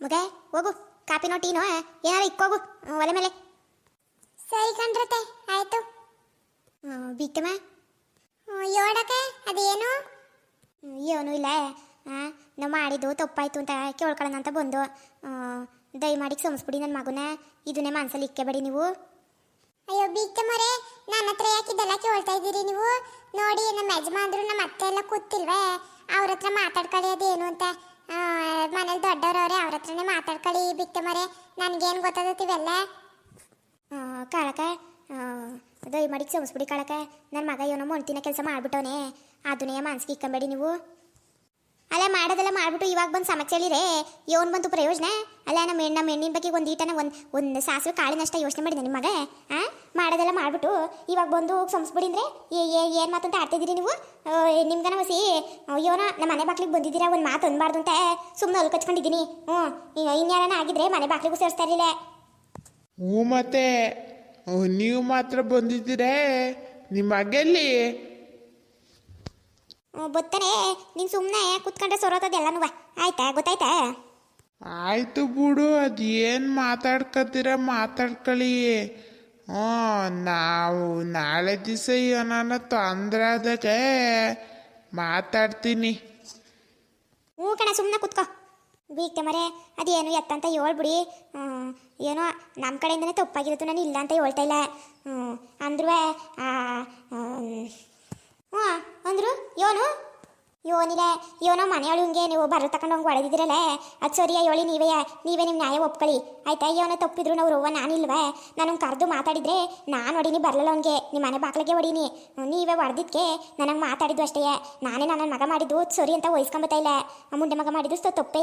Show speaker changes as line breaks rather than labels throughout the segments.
ಮಗ ಹೋಗು. ಕಾಪಿನೋ ಟೀನೋ ಏನಾರ ಇಕ್ಕೋಗು ಒಲೆ ಮೇಲೆ.
ಸರಿ ಕಣ್ರತೆ ಆಯ್ತು.
ಬಿಕ್ಕಮ
ಯೋಡಕ್ಕೆ ಅದೇನು?
ಏನೂ ಇಲ್ಲ ನಾವು ಮಾಡಿದ್ದು ತಪ್ಪಾಯ್ತು ಅಂತ ಕೇಳ್ಕೊಳ್ಳೋಣ ಅಂತ ಬಂದು ದಯಮಾಡಿ ಸಂಸ್ಬಿಡಿ ನನ್ನ ಮಗುನ. ಇದನ್ನೇ ಮನ್ಸಲ್ಲಿ ಇಕ್ಕೆಬೇಡಿ ನೀವು.
ಅಯ್ಯೋ ಬೀಗ್ತ ಮರೆ ನನ್ನ ಹತ್ರ ಯಾಕಿದ್ದೆಲ್ಲ ಕೇಳ್ತಾ ಇದ್ದೀರಿ ನೀವು? ನೋಡಿ ನಮ್ಮ ಯಜಮಾನ್ರು ನಮ್ಮ ಅತ್ತೆ ಎಲ್ಲ ಕೂತಿಲ್ವೇ? ಅವ್ರ ಹತ್ರ ಮಾತಾಡ್ಕೊಳ್ಳಿ ಅದೇನು ಅಂತ. ಮನೇಲಿ ದೊಡ್ಡವ್ರವ್ರೆ ಅವ್ರ ಹತ್ರನೇ ಮಾತಾಡ್ಕೊಳ್ಳಿ ಬಿತ್ತ ಮರೆ. ನನ್ಗೇನು ಗೊತ್ತಾಗತ್ತಿವೆಲ್ಲ
ಆ, ಕಾಳಕ ಈ ಮಡಿಗೆ ಕ್ಷಮಿಸ್ಬಿಡಿ ಕಾಳಕ. ನನ್ನ ಮಗ ಏನೋ ಮೊಂಟಿನ ಕೆಲಸ ಮಾಡ್ಬಿಟ್ಟವನೇ. ಅದನ್ನೇ ಮನ್ಸಿಗೆ ಇಕ್ಕಂಬೇಡಿ ನೀವು. ಅಲ್ಲ, ಮಾಡೋದೆಲ್ಲ ಮಾಡ್ಬಿಟ್ಟು ಇವಾಗ ಬಂದು ಸಮಸ್ಯೆ ಹೇಳಿರೇ ಏನು ಬಂತು ಪ್ರಯೋಜನ? ಅಲ್ಲ, ನಮ್ಮ ಹೆಣ್ಣು ನಮ್ಮ ಹೆಣ್ಣಿನ ಬಗ್ಗೆ ಒಂದು ಈಟನ, ಒಂದು ಒಂದು ಸಾಸಿವೆ ಕಾಳಿನಷ್ಟ ಯೋಚನೆ ಮಾಡಿದೆ ನಿಮ್ಮ ಮಗ ಹಾಂ ಮಾಡೋದೆಲ್ಲ ಮಾಡಿಬಿಟ್ಟು ಇವಾಗ ಬಂದು ಸಂಸ್ಬಿಡಿ ಏ ಏನು ಮಾತಂತ ಆಡ್ತಿದ್ದೀರಿ ನೀವು? ನಿಮ್ಗನ ಹೊಸಿ ಅಯ್ಯೋನ, ನಮ್ಮ ಮನೆ ಬಾಕ್ಲಿಗೆ ಬಂದಿದ್ದೀರಾ, ಒಂದು ಮಾತು ಅನ್ಬಾರ್ದು ಅಂತ ಸುಮ್ಮನೆ ಅಲ್ಲಿ ಕಚ್ಕೊಂಡಿದ್ದೀನಿ. ಹ್ಞೂ ಇನ್ಯಾರನ ಆಗಿದ್ರೆ ಮನೆ ಬಾಕ್ಲಿಗೂ ಸೇರಿಸ್ತಾ ಇರಲಿಲ್ಲ.
ಹ್ಞೂ ಮತ್ತೆ ನೀವು ಮಾತ್ರ ಬಂದಿದ್ದೀರೇ ನಿಮ್ಮ ಮಗೆಲ್ಲಿ
ಗೊತ್ತಾನೆ ನೀನು ಸುಮ್ಮನೆ ಕುತ್ಕೊಂಡ್ರೆ ಸೊರೋತದ ಎಲ್ಲನೂ. ಆಯ್ತಾ? ಗೊತ್ತಾಯ್ತಾ?
ಆಯ್ತು ಬಿಡು ಅದು ಏನ್ ಮಾತಾಡ್ಕತ್ತೀರ ಮಾತಾಡ್ಕೊಳ್ಳಿ. ಹ್ಞೂ ನಾವು ನಾಳೆ ದಿವಸ ಏನಾನ ತೊಂದ್ರೆ ಆದಾಗ ಮಾತಾಡ್ತೀನಿ.
ಹ್ಞೂ ಕಣ ಸುಮ್ಮನೆ ಕುತ್ಕೋ. ಬೀಗ್ತೆ ಮರೆ ಅದೇನು ಎತ್ತಂತ ಹೇಳ್ಬಿಡಿ. ಹ್ಞೂ ಏನೋ ನಮ್ಮ ಕಡೆಯಿಂದನೇ ತಪ್ಪಾಗಿರುತ್ತೆ ನಾನು ಇಲ್ಲ ಅಂತ ಹೇಳ್ತಾ ಇಲ್ಲ. ಹ್ಞೂ ಅಂದ್ರೂ ಹ್ಞೂ ಅಂದ್ರು ಯೋನು ಯೋನಿಲ್ಲ ಯೋನೋ ಹಿಂಗೆ ನೀವು ಬರೋ ತಕೊಂಡು ಹೋಗಿ ಹೊಡೆದಿದ್ದೀರಲ್ಲ ಅದು ಸರಿಯ ಹೇಳಿ ನೀವೇ ನೀವೇ ನಿಮ್ಮ ನ್ಯಾಯ ಒಪ್ಕೊಳ್ಳಿ. ಆಯ್ತಾ ಯೋನ ತಪ್ಪಿದ್ರು ನಾವು ರೋವ ನಾನಿಲ್ವೇ? ನಾನು ಕರೆದು ಮಾತಾಡಿದ್ರೆ ನಾನು ಹೊಡೀನಿ, ಬರಲಿಲ್ಲ ಅವನಿಗೆ. ನಿಮ್ಮ ಮನೆ ಬಾಕ್ಲಿಗೆ ಹೊಡೀನಿ. ನೀವೇ ಹೊಡೆದಿದ್ದಕ್ಕೆ ನನಗೆ ಮಾತಾಡಿದ್ದು ಅಷ್ಟೇ. ನಾನೇ ನನ್ನ ಮಗ ಮಾಡಿದ್ದು ಸರಿ ಅಂತ ವಹಿಸ್ಕೊಂಬತ್ತಾ ಇಲ್ಲ. ಮುಂಡೆ ಮಗ ಮಾಡಿದ್ದು ಸೊ ತಪ್ಪೇ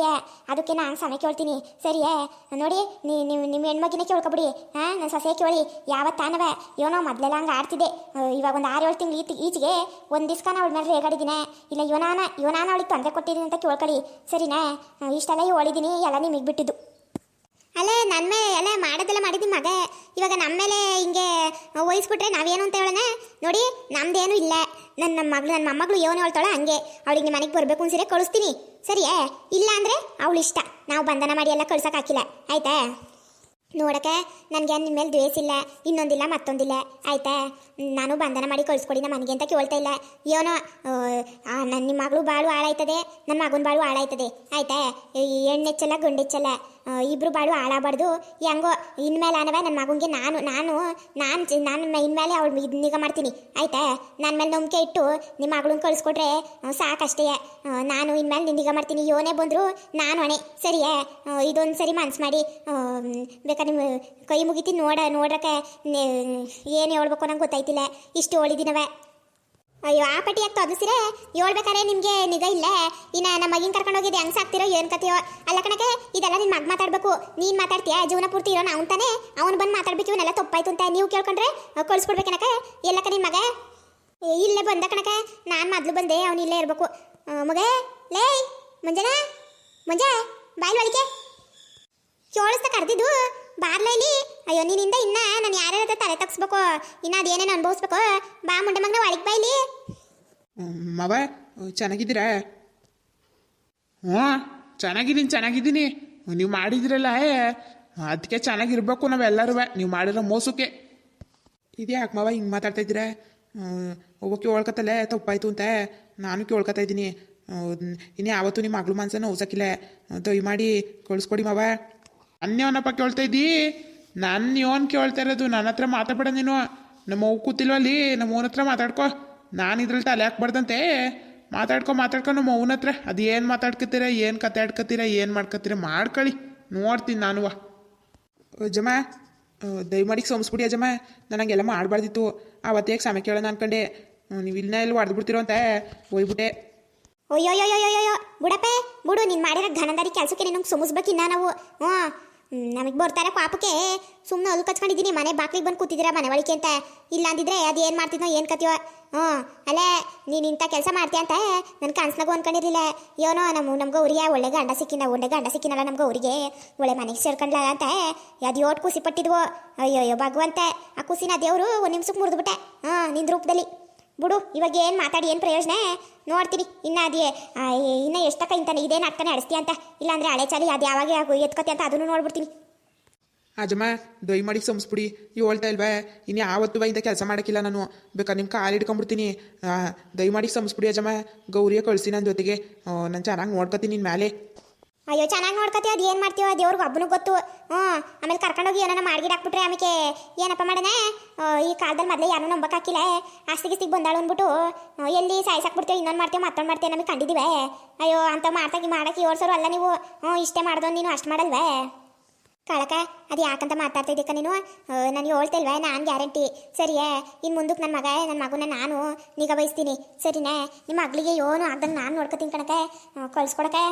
ಅದಕ್ಕೆ ನಾನು ಸಮಯ ಕೇಳ್ತೀನಿ. ಸರಿಯೇ? ನೋಡಿ, ನೀ ನೀವು ನಿಮ್ಮ ಹೆಣ್ಮಗಿನ ಕೇಳ್ಕೊಬಿಡಿ. ಹಾಂ ನನ್ನ ಸೊಸೆ ಕೇಳಿ. ಯಾವತ್ತಾನವ ಏನೋ ಮೊದಲೆಲ್ಲ ಹಂಗೆ ಆಡ್ತಿದ್ದೆ. ಇವಾಗ ಒಂದು ಆರು ಏಳು ತಿಂಗಳು ಈಚೆ ಈಚೆಗೆ ಒಂದು ದಿವ್ಸ ಅವಳ ಮೇಲೆ ರೇಗಾಡಿದ್ದೀನಿ ಇಲ್ಲ ಇವನಾನ ಇವನಾನ ಅವಳಿಗೆ ತೊಂದರೆ ಕೊಟ್ಟಿದ್ದೀನಿ ಅಂತ ಕೇಳ್ಕೊಳ್ಳಿ ಸರಿನಾ? ಇಷ್ಟೆಲ್ಲ ಹೇಳಿದ್ದೀನಿ ಎಲ್ಲ ನಿಮಗೆ ಬಿಟ್ಟಿದ್ದು. ಅಲ್ಲೇ ನನ್ನ ಮೇಲೆ ಎಲ್ಲ ಮಾಡೋದೆಲ್ಲ ಮಾಡಿದ್ದೀನಿ ಮಗ. ಇವಾಗ ನಮ್ಮ ಮೇಲೆ ಹಿಂಗೆ ವಹಿಸ್ಬಿಟ್ರೆ ನಾವೇನು ಅಂತ ಹೇಳೋಣ? ನೋಡಿ, ನಮ್ದೇನು ಇಲ್ಲ. ನನ್ನ ನಮ್ಮ ಮಗಳು ನನ್ನ ಮೊಮ್ಮಗಳು ಏನು ಹೇಳ್ತಾಳೆ ಹಂಗೆ. ಅವಳಿಗೆ ಮನೆಗೆ ಬರಬೇಕು ಅನ್ಸಿರೆ ಕಳಿಸ್ತೀನಿ. ಸರಿಯೇ? ಇಲ್ಲ ಅಂದರೆ ಅವಳು ಇಷ್ಟ ನಾವು ಬಂಧನ ಮಾಡಿ ಎಲ್ಲ ಕಳ್ಸಕ್ಕೆ ಹಾಕಿಲ್ಲ. ಆಯ್ತಾ? ನೋಡಕ್ಕೆ, ನನಗೆ ನಿಮ್ಮ ಮೇಲೆ ದ್ವೇಷ ಇಲ್ಲ, ಇನ್ನೊಂದಿಲ್ಲ, ಮತ್ತೊಂದಿಲ್ಲ. ಆಯ್ತಾ? ನಾನು ಬಂಧನ ಮಾಡಿ ಕಳಿಸ್ಕೊಡಿ ನಮ್ಮ ಮನೆಗೆ ಅಂತ ಕೇಳ್ತಾ ಇಲ್ಲ. ಏನೋ ನನ್ನ ನಿಮ್ಮ ಮಗಳು ಬಾಳು ಹಾಳಾಯ್ತದೆ ನನ್ನ ಮಗನ ಬಾಳು ಹಾಳಾಯ್ತದೆ. ಆಯ್ತಾ? ಹೆಣ್ಣೆಚ್ಚಲ್ಲ, ಗಂಡೆಚ್ಚಲ್ಲ ಇಬ್ಬರು ಬಾಳು ಹಾಳಾಗಬಾರ್ದು. ಹೆಂಗೋ, ಇನ್ಮೇಲೆ ಅನವ ನನ್ನ ಮಗನಿಗೆ ನಾನು ನಾನು ನಾನು ನಾನು ಇನ್ಮೇಲೆ ಅವಳು ಇದು ನಿಗಾ ಮಾಡ್ತೀನಿ. ಆಯ್ತಾ? ನನ್ನ ಮೇಲೆ ನಂಬಿಕೆ ಇಟ್ಟು ನಿಮ್ಮ ಮಗಳನ್ನ ಕಳಿಸ್ಕೊಟ್ರೆ ಸಾಕಷ್ಟೇ. ನಾನು ಇನ್ಮೇಲೆ ನಿನ್ನ ನಿಗಾ ಮಾಡ್ತೀನಿ. ಯೋನೇ ಬಂದರು, ನಾನು ಅಣೆ ಸರಿಯೇ? ಇದೊಂದು ಸರಿ ಮನ್ಸು ಮಾಡಿ ಬೇಕಾದ್ರೆ ನಿಮ್ಮ ಕೈ ಮುಗಿತಿ ನೋಡ, ನೋಡ್ರಕ್ಕೆ ಏನು ಹೇಳ್ಬೇಕು ನಂಗೆ ಗೊತ್ತಾಯ್ತಿಲ್ಲ. ಇಷ್ಟು ಹೋಳಿದಿನವ ಅಯ್ಯೋ, ಆ ಪಟ್ಟಿ ಯಾಕೆ ತೊದಸಿರೆ? ಹೇಳ್ಬೇಕಾರೆ ನಿಮಗೆ ನಿಜ ಇಲ್ಲ. ಇನ್ನು ನಮ್ಮ ಮಗಿನ ಕರ್ಕೊಂಡು ಹೋಗಿದ್ದೆ ಹೆಂಗ್ ಸಾಕ್ತಿರೋ, ಏನು ಕತೆಯೋ ಅಲ್ಲ ಕಣಕ್ಕೆ, ಇದೆಲ್ಲ ನಿನ್ನ ಮಗ ಮಾತಾಡಬೇಕು. ನೀನು ಮಾತಾಡ್ತೀಯ? ಜೀವನ ಪೂರ್ತಿ ಇರೋ ನಾವು ತಾನೆ? ಅವ್ನು ಬಂದು ಮಾತಾಡ್ಬೇಕು, ಇವನ್ನೆಲ್ಲ ತಪ್ಪಾಯ್ತು ಅಂತ ನೀವು ಕೇಳ್ಕೊಂಡ್ರೆ ಕಳಿಸ್ಕೊಡ್ಬೇಕನಕ ಎಲ್ಲಕ್ಕ ನಿನ್ನ ಮಗ? ಇಲ್ಲೇ ಬಂದ ಕಣಕ್ಕೆ. ನಾನು ಮೊದಲು ಬಂದೆ, ಅವನು ಇಲ್ಲೇ ಇರಬೇಕು. ಮಗ, ಲೇ, ಮುಂಜಾನೆ, ಮುಂಜಾ, ಬಾಯ್ ಒಳಗೆ ಕೇಳಿಸ್ತಾ ಕರೆದಿದ್ದು? ಬಾರ್ಲ ಇಲ್ಲಿ ಅಯ್ಯೋ, ನಿನ್ನಿಂದ ಇನ್ನ ನಾನು ಯಾರ್ಯಾರ ಹತ್ರ ತಲೆ ತಗ್ಸ್ಬೇಕು, ಇನ್ನ ಅದೇನೇನು ಅನುಭವಿಸ್ಬೇಕು, ಬಾ ಮುಂಡೆ ಮಗನ ಒಳಗೆ ಬಾ ಇಲ್ಲಿ.
ಮವ, ಚೆನ್ನಾಗಿದ್ದೀರಾ? ಹ್ಞೂ, ಚೆನ್ನಾಗಿದ್ದೀನಿ ಚೆನ್ನಾಗಿದ್ದೀನಿ. ನೀವು ಮಾಡಿದ್ರಲ್ಲ ಅದಕ್ಕೆ ಚೆನ್ನಾಗಿರ್ಬೇಕು ನಾವೆಲ್ಲರೂ, ನೀವು ಮಾಡಿರೋ ಮೋಸಕ್ಕೆ. ಇದ್ಯಾಕೆ ಮಾವ ಹಿಂಗೆ ಮಾತಾಡ್ತಾ ಇದ್ದೀರಾ? ಒಬ್ಬಕ್ಕೆ ಕೇಳ್ಕತ್ತಲ್ಲೇ ತಪ್ಪಾಯ್ತು ಅಂತ. ನಾನು ಕೇಳ್ಕೊತಾ ಇದ್ದೀನಿ. ಇನ್ನು ಯಾವತ್ತೂ ನಿಮ್ಮ ಮಗಳು ಮನ್ಸನ್ನು ಹೋಸಕ್ಕಿಲ್ಲ ದಯಮಾಡಿ ಕಳಿಸ್ಕೊಡಿ ಮಾವ. ಅನ್ಯವನಪ್ಪ ಕೇಳ್ತಾ ಇದ್ದೀ? ನನ್ನ ಯೋನ್ ಕೇಳ್ತಾ ಇರೋದು, ನನ್ನ ಹತ್ರ ಮಾತಾಡ್ಬೇಡ ನೀನು. ನಮ್ಮ ಅವು ಕೂತಿಲ್ವಲ್ಲಿ ನಮ್ಮ ಅವನ ಹತ್ರ ಮಾತಾಡ್ಕೊ. ನಾನು ಇದ್ರಲ್ಲಿ ತಲೆ ಹಾಕ್ಬಾರ್ದಂತೆ. ಮಾತಾಡ್ಕೊ ಮಾತಾಡ್ಕೊ ನಮ್ಮ ಅವನ ಹತ್ರ. ಅದು ಏನು ಮಾತಾಡ್ಕೊತೀರ ಏನು ಕತೆ ಆಡ್ಕೊತೀರ ಏನು ಮಾಡ್ಕೊತೀರ ಮಾಡ್ಕೊಳ್ಳಿ ನೋಡ್ತೀನಿ ನಾನು ಜಮ ದಯಮಾಡಿಗೆ ಸೋಮಿಸ್ಬಿಡಿ ಅಜಮ್ಮ ನನಗೆಲ್ಲ ಮಾಡಬಾರ್ದಿತ್ತು. ಆವತ್ತೇಗೆ ಸಮಯ ಕೇಳೋಣ ಅನ್ಕೊಂಡೆ. ನೀವು ಇಲ್ಲ ಎಲ್ಲಿ ಹೊಡೆದು ಬಿಡ್ತಿರೋ ಅಂತ ಹೋಗ್ಬಿಟ್ಟೆ
ಅಯ್ಯೋಯ್ಯೋಯ್ಯೋಯ್ಯೋ ಬುಡಪ್ಪೆ, ಬುಡು, ನೀನು ಮಾಡಿರೋ ಘನದಾರಿ ಕೆಲಸಕ್ಕೆ ನಿನಗೆ ಸುಮಿಸ್ಬೇಕಿನ್ನ ನಾವು. ಹ್ಞೂ ನಮಗೆ ಬರ್ತಾರೆ ಪಾಪಕ್ಕೆ. ಸುಮ್ಮನೆ ಅಲ್ಲಿ ಕಚ್ಕೊಂಡಿದ್ದೀನಿ ಮನೆ ಬಾಕ್ಲಿಗೆ ಬಂದು ಕೂತಿದ್ದೀರಾ ಮನೆ ಅಂತ. ಇಲ್ಲ ಅಂದಿದ್ರೆ ಅದು ಏನು ಮಾಡ್ತಿದ್ನೋ, ಏನು ಕತ್ತೀವೋ ಹ್ಞೂ, ಅಲ್ಲೇ, ನೀನು ಇಂಥ ಕೆಲಸ ಮಾಡ್ತೀಯ ಅಂತ ನನ್ನ ಕನ್ಸ್ನಾಗೂ ಅನ್ಕೊಂಡಿರಲಿಲ್ಲ. ಏನೋ ನಮ್ಮ ನಮ್ಗೆ ಊರಿಗೆ ಒಳ್ಳೆ ಗಂಡ ಸಿಕ್ಕಿನ, ಒಳ್ಳೆ ಗಂಡ ಸಿಕ್ಕಿನಲ್ಲ ನಮ್ಗೆ ಊರಿಗೆ. ಒಳ್ಳೆ ಮನೆಗೆ ಸೇರ್ಕೊಂಡ್ಲ ಅಂತ ಅದು ಯೋಟ್ ಖುಷಿ ಪಟ್ಟಿದ್ವು ಅಯ್ಯೋ ಭಗವಂತ, ಆ ಖುಷಿನ ದೇವರು ಒಂದು ನಿಮಿಷಕ್ಕೆ ಮುರಿದ್ಬಿಟ್ಟೆ. ಹಾಂ ನಿನ್ನ ರೂಪದಲ್ಲಿ. ಬಿಡು, ಇವಾಗ ಏನು ಮಾತಾಡಿ, ಏನು ಪ್ರಯೋಜನ? ನೋಡ್ತೀನಿ, ಇನ್ನು ಅದೇ ಇನ್ನೂ ಎಷ್ಟಕ್ಕ ಇಂತಾನೆ ಇದೇ ನಾಟಕನೇ ಆಡಿಸ್ತೀಯ ಅಂತ. ಇಲ್ಲಾಂದ್ರೆ ಹಳೆ ಚಾಲಿ, ಅದು ಯಾವಾಗ ಎತ್ಕತಿ ಅಂತ ಅದನ್ನು ನೋಡ್ಬಿಡ್ತೀನಿ.
ಅಜಮ್ಮ ದಯ ಮಾಡಿ ಸಂಸ್ಬಿಡಿ ಹೇಳ್ತಾ ಇಲ್ವೇ? ಇನ್ನು ಯಾವತ್ತು ಇಂಥ ಕೆಲಸ ಮಾಡೋಕ್ಕಿಲ್ಲ ನಾನು. ಬೇಕಾ ನಿಮ್ಮ ಕಾಲು ಇಟ್ಕೊಂಬಿಡ್ತೀನಿ ದಯಮಾಡಿ ಸಂಸ್ಬಿಡಿ ಅಜಮ್ಮ ಗೌರಿಯ ಕಳಿಸಿ ನನ್ನ ಜೊತೆಗೆ. ನಾನು ಚೆನ್ನಾಗಿ ನೋಡ್ಕೊತೀನಿ ನಿನ್ನ ಮೇಲೆ
ಅಯ್ಯೋ, ಚೆನ್ನಾಗಿ ನೋಡ್ಕೊತೀವಿ ಅದು ಏನು ಮಾಡ್ತೀವೋ ದೇವ್ರಿಗೆ ಒಬ್ಬನಿಗೆ ಗೊತ್ತು. ಹ್ಞೂ, ಆಮೇಲೆ ಕರ್ಕೊಂಡೋಗಿ ಏನೋ ಮಾಡ್ಗಿಡ್ ಹಾಕ್ಬಿಟ್ರೆ ಆಮೇಲೆ ಏನಪ್ಪ ಮಾಡೋಣ? ಈ ಕಾಲದಲ್ಲಿ ಮೊದಲೇ ಯಾರು ನಂಬಕ್ಕಾಕಿಲ್ಲ ಆಸ್ತಿ ಗಿಸ್ತಿಗೆ ಬಂದಾಳು ಅಂದ್ಬಿಟ್ಟು ಎಲ್ಲಿ ಸಾಯ್ಸಾಕ್ಬಿಡ್ತೀವಿ ಇನ್ನೊಂದು ಮಾಡ್ತೀವಿ ಮತ್ತೊಂದು ಮಾಡ್ತೀವಿ ನಮಗೆ ಕಂಡಿದ್ದೀವಿ ಅಯ್ಯೋ, ಅಂತ ಮಾಡ್ತಾಗಿ ಮಾಡಕ್ಕೆ ಏಳ್ಸೋರು ಅಲ್ಲ ನೀವು. ಹ್ಞೂ, ಇಷ್ಟೇ ಮಾಡ್ದೋ ನೀನು, ಅಷ್ಟು ಮಾಡಲ್ವೇ? ಕಳಕ, ಅದು ಯಾಕಂತ ಮಾತಾಡ್ತಾ ನೀನು? ನಾನು ಹೇಳ್ತಿಲ್ವೇ, ನಾನು ಗ್ಯಾರಂಟಿ. ಸರಿಯೇ ಇನ್ನು ಮುಂದಕ್ಕೆ ನನ್ನ ಮಗ ನನ್ನ ಮಗುನ ನಾನು ನಿಗಾ ವಹಿಸ್ತೀನಿ. ಸರಿನೇ, ನಿಮ್ಮ ಮಗಳಿಗೆ ಏನು ಆಗ್ದಂಗೆ ನಾನು ನೋಡ್ಕೊತೀನಿ ಕಣಕ್ಕೆ. ಕಳ್ಸ್ಕೊಡಕ್ಕೆ.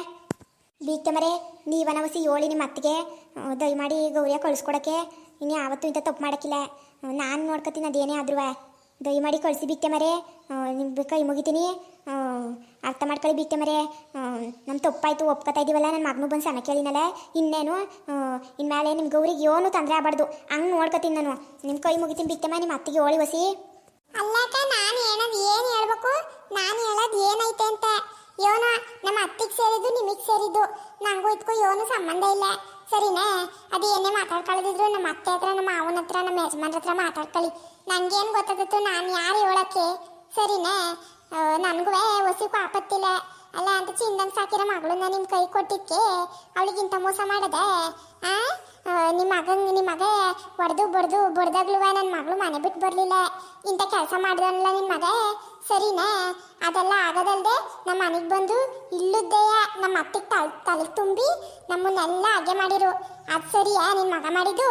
ಬೀಗ್ತೆ ಮರೆ ನೀವನ ವಸಿ ಹೇಳಿ ನಿಮ್ಮ ಅತ್ತಿಗೆ ದಯಮಾಡಿ ಗೌರಿಯ ಕಳಿಸ್ಕೊಡಕ್ಕೆ. ಇನ್ನು ಯಾವತ್ತೂ ಇಂಥ ತಪ್ಪು ಮಾಡೋಕ್ಕಿಲ್ಲ. ನಾನು ನೋಡ್ಕೊತೀನಿ ಅದೇನೇ ಆದ್ರೂ ದಯಮಾಡಿ ಕಳಿಸಿ ಬಿತ್ತೆ ಮರೆ. ನಿಮ್ಗೆ ಕೈ ಮುಗಿತೀನಿ. ಅರ್ಥ ಮಾಡ್ಕೊಳ್ಳಿ ಬಿತ್ತೆ ಮರೆ. ನಮ್ಮ ತಪ್ಪಾಯ್ತು, ಒಪ್ಕೊತಾ ಇದೀವಲ್ಲ ನನ್ನ ಮಗನೂ ಬಂದು ಸಣ್ಣ ಕೇಳಿನಲ್ಲ. ಇನ್ನೇನು? ಇನ್ಮೇಲೆ ನಿಮ್ಮ ಗೌರಿಗೆ ಏನು ತೊಂದರೆ ಆಗಬಾರ್ದು. ಹಂಗೆ ನೋಡ್ಕೊತೀನಿ ನಾನು. ನಿಮ್ಮ ಕೈ ಮುಗಿತೀನಿ ಬಿತ್ತೆ ಮರೆ ನಿಮ್ಮ ಅತ್ತಿಗೆ ಹೋಳಿ ವಸಿ
ಅಲ್ಲಕ್ಕ, ನಾನು ಹೇಳೋದು ಏನು ಹೇಳ್ಬೇಕು? ನಾನು ಹೇಳೋದು ಏನೈತೆ ಅಂತ ಯೋನ, ನಮ್ಮ ಅತ್ತಿಗೆ ಸೇರಿದ್ದು ನಿಮಗೆ ಸೇರಿದ್ದು. ನಂಗೂ ಇದಕ್ಕೂ ಯೋನು ಸಂಬಂಧ ಇಲ್ಲ. ಸರಿನಾ? ಅದು ಏನೇ ಮಾತಾಡ್ಕೊಳ್ಳೋದಿದ್ರು ನಮ್ಮ ಅತ್ತೆ ಹತ್ರ, ನಮ್ಮ ಮಾವನ ಹತ್ರ, ನಮ್ಮ ಯಜಮಾನ್ರ ಹತ್ರ ಮಾತಾಡ್ಕೊಳ್ಳಿ. ನಂಗೇನು ಗೊತ್ತಾಗತ್ತು ನಾನು ಯಾರು ಹೇಳಕ್ಕೆ ಸರಿನಾ? ನನಗೂ ಹೊಸಿಗೂ ಆಪತ್ತಿಲ್ಲ ಅಲ್ಲ ಅಂತ ಚಿಂದಂಗೆ ಸಾಕಿರ ಮಗಳನ್ನ ನಿಮ್ಮ ಕೈ ಕೊಟ್ಟಿಕ್ಕೆ ಅವಳಿಗಿಂತ ಮೋಸ ಮಾಡದೆ, ಆ? ನಿಮ್ಮ ಮಗನ್ ನಿಮ್ಮ ಮಗ ಹೊಡೆದು, ಬಡ್ದು ಬಡ್ದಾಗ್ಲೂ ನನ್ನ ಮಗಳು ಮನೆ ಬಿಟ್ಟು ಬರಲಿಲ್ಲ. ಇಂಥ ಕೆಲಸ ಮಾಡಿದನಲ್ಲ ನಿಮ್ಮ ಮಗ? ಸರಿನಾ? ಅದೆಲ್ಲ ಆಗೋದಲ್ದೆ ನಮ್ಮ ಮನೆಗೆ ಬಂದು ಇಲ್ಲುದ್ದೆಯ ನಮ್ಮ ಅತ್ತಿಗೆ ತಲೆ, ತಲೆಗೆ ತುಂಬಿ ನಮ್ಮನ್ನೆಲ್ಲ ಹಾಗೆ ಮಾಡಿರು. ಅದು ಸರಿಯಾ ನಿನ್ನ ಮಗ ಮಾಡಿದ್ದು?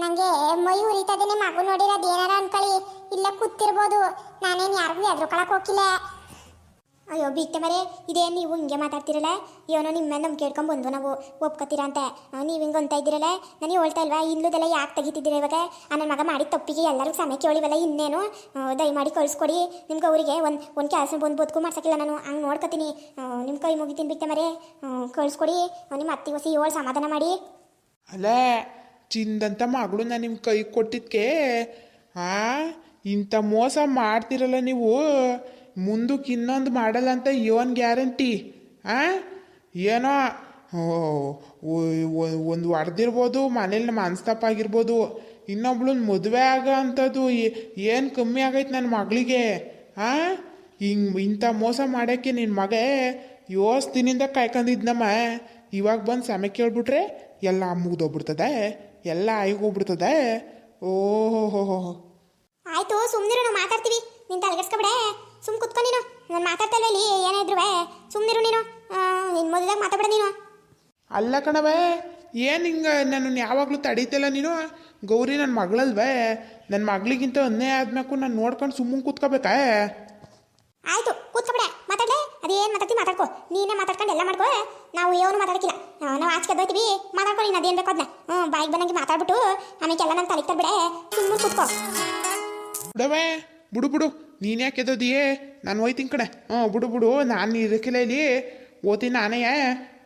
ನನಗೆ ಮೈ ಉರಿತದೆ ನಿಮ್ಮ ಮಗು ನೋಡಿರೋದು ಏನಾರ ಅನ್ಕೊಳ್ಳಿ ಇಲ್ಲ, ಕೂತಿರ್ಬೋದು. ನಾನೇನು ಯಾರಿಗೂ ಎದುರುಕೊಳಕ್ಕೆ ಹೋಗಿಲ್ಲ
ಅಯ್ಯೋ, ಬಿಟ್ಟೆ ಮರೆ, ಇದೇ ನೀವು ಹಿಂಗೆ ಮಾತಾಡ್ತಿರಲ್ಲ? ಏನೋ ನಿಮ್ಮ ನಮ್ಗೆ ಕೇಳ್ಕೊಂಡ್ ಬಂದು ನಾವು? ಒಪ್ಕೋತೀರಾ ಅಂತ. ನೀವು ಹಿಂಗೆ ಅಂತ ಇದ್ದೀರಲ್ಲ? ನನಗೆ ಹೇಳ್ತಾ ಇಲ್ವಾ? ಇಲ್ಲದೆಲ್ಲ ಯಾಕೆ ತೆಗಿತಿದ್ದೀರ ಇವಾಗ? ನನ್ನ ಮಗ ಮಾಡಿದ ತಪ್ಪಿಗೆ ಎಲ್ಲರಿಗೂ ಸಮಯ ಕೇಳಿವಲ್ಲ ಇನ್ನೇನು? ದಯಮಾಡಿ ಕಳಿಸ್ಕೊಡಿ. ನಿಮ್ಗೆ ಅವರಿಗೆ ಒಂದು ಒಂದು ಕೆಲಸ ಬಂದು ಬದುಕು ಮಾಡ್ಸೋಕ್ಕಿಲ್ಲ ನಾನು. ಹಂಗೆ ನೋಡ್ಕೊತೀನಿ. ನಿಮ್ಮ ಕೈ ಮುಗಿತೀನಿ ಬಿಟ್ಟೆ ಮರೆ. ಕಳಿಸ್ಕೊಡಿ. ನಿಮ್ಮ ಅತ್ತಿ ಹೊಸಿ ಏಳು ಸಮಾಧಾನ ಮಾಡಿ.
ಅಲ್ಲ, ಚಿಂದಂತ ಮಗಳು ನಾನು ನಿಮ್ಮ ಕೈ ಕೊಟ್ಟಿದ್ಕೆ, ಆ ಇಂಥ ಮೋಸ ಮಾಡ್ತಿರಲ್ಲ ನೀವು? ಮುಂದಕ್ಕೆ ಇನ್ನೊಂದು ಮಾಡಲ್ಲ ಅಂತ ಇವನ್ ಗ್ಯಾರಂಟಿ, ಆ? ಏನೋ ಒಂದು ಹೊಡೆದಿರ್ಬೋದು, ಮನೇಲಿ ಮನಸ್ತಾಪ ಆಗಿರ್ಬೋದು ಇನ್ನೊಬ್ಳು ಮದುವೆ ಆಗೋ ಅಂಥದ್ದು ಏನು ಕಮ್ಮಿ ಆಗೈತೆ ನನ್ನ ಮಗಳಿಗೆ, ಆ? ಹಿಂಗೆ, ಇಂಥ ಮೋಸ ಮಾಡೋಕ್ಕೆ ನಿನ್ನ ಮಗ ಯೋಸ್ ದಿನಿಂದ ಕಾಯ್ಕೊಂಡಿದ್ನಮ್ಮ ಇವಾಗ ಬಂದು ಸಮಯ ಕೇಳ್ಬಿಟ್ರೆ ಎಲ್ಲ ಮುಗ್ದೋಗ್ಬಿಡ್ತದೆ ಎಲ್ಲ ಆಯ್ಗೋಗ್ಬಿಡ್ತದೆ ಓಹೋ
ಆಯ್ತು ಸುಮ್ಮನೆ ಮಾತಾಡ್ತೀವಿ. ನೀನು ತಲೆಗೆಡ್ಸ್ಕೊಬಿಡೆ ಸುಮ್ ಕುತ್ಕೊ ನೀನು. ನಾನು ಮಾತಾಡ್ತಾ ಏನಾದ್ರು ಇಲ್ಲಿ ಏನೇ ಇದ್ರು ಸುಮ್ಮನಿರು ನೀನು ನಿನ್ನ ಮೊದಲಾಗ ಮಾತಾಡ ನೀನು.
ಅಲ್ಲ ಕಣವೇ ಏನು ಹಿಂಗೆ ನನ್ನನ್ನು ಯಾವಾಗಲೂ ತಡೀತಿಲ್ಲ ನೀನು? ಗೌರಿ ನನ್ನ ಮಗಳಲ್ವೇ? ನನ್ನ ಮಗಳಿಗಿಂತ ಒಂದೇ ಆದ್ಮ್ಯಾಕು ನಾನು ನೋಡ್ಕೊಂಡು ಸುಮ್ಮನೆ ಕೂತ್ಕೋಬೇಕಾ?
ಆಯ್ತು ಕೂತ್ಕೊಬಿಡೆ. ಮಾತಾಡ್ಲೆ? ಅದೇನು ಮಾತಾಡ್ತಿ ಮಾತಾಡ್ಕೋ. ನೀನೇ ಮಾತಾಡ್ಕೊಂಡು ಎಲ್ಲ ಮಾಡ್ಕೋ. ನಾವು ಏನು ಮಾತಾಡಕ್ಕಿಲ್ಲ. ನಾವು ಆಚೆ ಹೋಯ್ತೀವಿ. ಮಾತಾಡ್ಕೊ ನೀನು ಅದೇನು ಬೇಕೋ ಅದನ್ನ ಹ್ಞೂ ಬಾಯಿಗೆ ಬಂದಂಗೆ ಮಾತಾಡ್ಬಿಟ್ಟು ಆಮೇಲೆ ಎಲ್ಲ ನಾನು ತಲೆ ತರ್ಬಿಡೆ. ಸುಮ್ಮನೆ ಕೂತ್ಕೋ.
ಬಿಡವೇ ಬಿಡು ಬಿಡು. ನೀನು ಯಾಕೆ ಎದ್ದೋದಿಯೇ ನಾನು ಹೋಯ್ತೀನಿ ಕಡೆ ಹ್ಞೂ ಬಿಡು ಬಿಡು. ನಾನು ಇದಕ್ಕಿಲ್ಲ ಇಲ್ಲಿ. ಓದ್ತೀನಿ ನಾನೇ.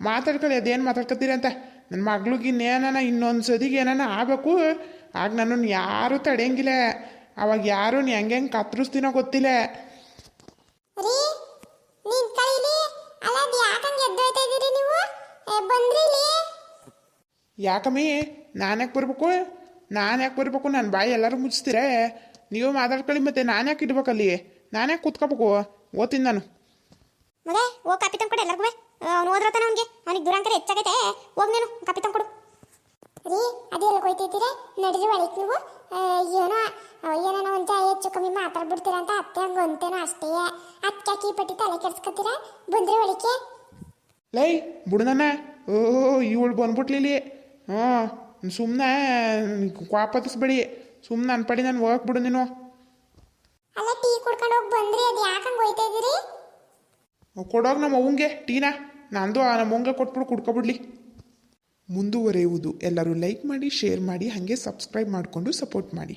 ಮಾತಾಡ್ಕೊಳ್ಳಿ ಅದೇನು ಮಾತಾಡ್ಕೊತೀರಿ ಅಂತ. ನನ್ನ ಮಗ್ಳಿಗೆ ಇನ್ನೇನ ಇನ್ನೊಂದು ಸದಿಗೆ ಏನಾನ ಆಗಬೇಕು. ಆಗ ನನ್ನನ್ನು ಯಾರೂ ತಡೆಯಂಗಿಲ್ಲ. ಅವಾಗ ಯಾರು ಹೆಂಗೆ ಹೆಂಗೆ ಕತ್ತರಿಸ್ತೀನೋ ಗೊತ್ತಿಲ್ಲ. ಯಾಕಮ್ಮಿ ನಾನು ಯಾಕೆ ಬರ್ಬೇಕು? ನಾನು ಯಾಕೆ ಬರ್ಬೇಕು? ನನ್ನ ಬಾಯಿ ಎಲ್ಲರೂ ಮುಚ್ತೀರೇ. ನೀವು ಮಾತಾಡ್ಕೊಳ್ಳಿ ಮತ್ತೆ ನಾನು ಯಾಕೆ ಇಡ್ಬೇಕಲ್ಲಿ ನಾನು ಯಾಕೆ ಕೂತ್ಕೋಬೇಕು? ಓದ್ತೀನಿ ನಾನು.
ಮಗ ಹೋಗಿ ಕಾಪಿ ತಂದ್ಕೊಡು ಎಲ್ಲರಿಗೂ. ಅವ್ನು ಓದ್ರತಾನ ಅವ್ನಿಗೆ. ಅವ್ನಿಗೆ ದುರಾಂಕರ ಹೆಚ್ಚಾಗೈತೆ. ಹೋಗ್ ನೀನು ಕಾಪಿ ತಂದ್ಕೊಡು.
ರೀ ಅದೆಲ್ಲ ಹೋಯ್ತಿದ್ದೀರಾ ನಡೀರಿ ಒಳಗೆ ನೀವು. ಏನೋ ಏನೇನೋ ಒಂದು ಹೆಚ್ಚು ಕಮ್ಮಿ ಮಾತಾಡ್ಬಿಡ್ತೀರಾ ಅಂತ ಅತ್ತೆ ಹಂಗೆ ಅಂತೇನೋ ಅಷ್ಟೇ. ಅತ್ತೆ ಕೀ ಪಟ್ಟಿ ತಲೆ ಕೆಡ್ಸ್ಕೊತೀರಾ? ಬಂದ್ರೆ ಒಳಕ್ಕೆ.
ಲೈ ಬುಡನಣ್ಣ. ಓ ಇವಳು ಬಂದ್ಬಿಟ್ಲಿಲಿ ಹ್ಞೂ ಸುಮ್ಮನೆ ಕ್ವಾಪತಿಸ್ಬೇಡಿ ಸುಮ್ಮನೆ ನನ್ನ ಪಡಿ ನಾನು ಹೋಗಕ್ ಬಿಡು ನೀನು.
ಅಲ್ಲ ಟೀ ಕುಡ್ಕೊಂಡು ಹೋಗಿ ಬಂದ್ರಿ ಅದು ಯಾಕಂಗೆ ಹೋಯ್ತಾ ಇದ್ದೀರಿ
ಕೊಡೋಗ ನಮ್ಮ ಅವಂಗೆ ಟೀನಾ. ನಂದು ಆ ನಮ್ಮ ಅವಂಗೆ ಕೊಟ್ಬಿಡು ಕುಡ್ಕೊಬಿಡ್ಲಿ. ಮುಂದುವರೆಯುವುದು. ಎಲ್ಲರೂ ಲೈಕ್ ಮಾಡಿ ಶೇರ್ ಮಾಡಿ ಹಾಗೆ ಸಬ್ಸ್ಕ್ರೈಬ್ ಮಾಡಿಕೊಂಡು ಸಪೋರ್ಟ್ ಮಾಡಿ.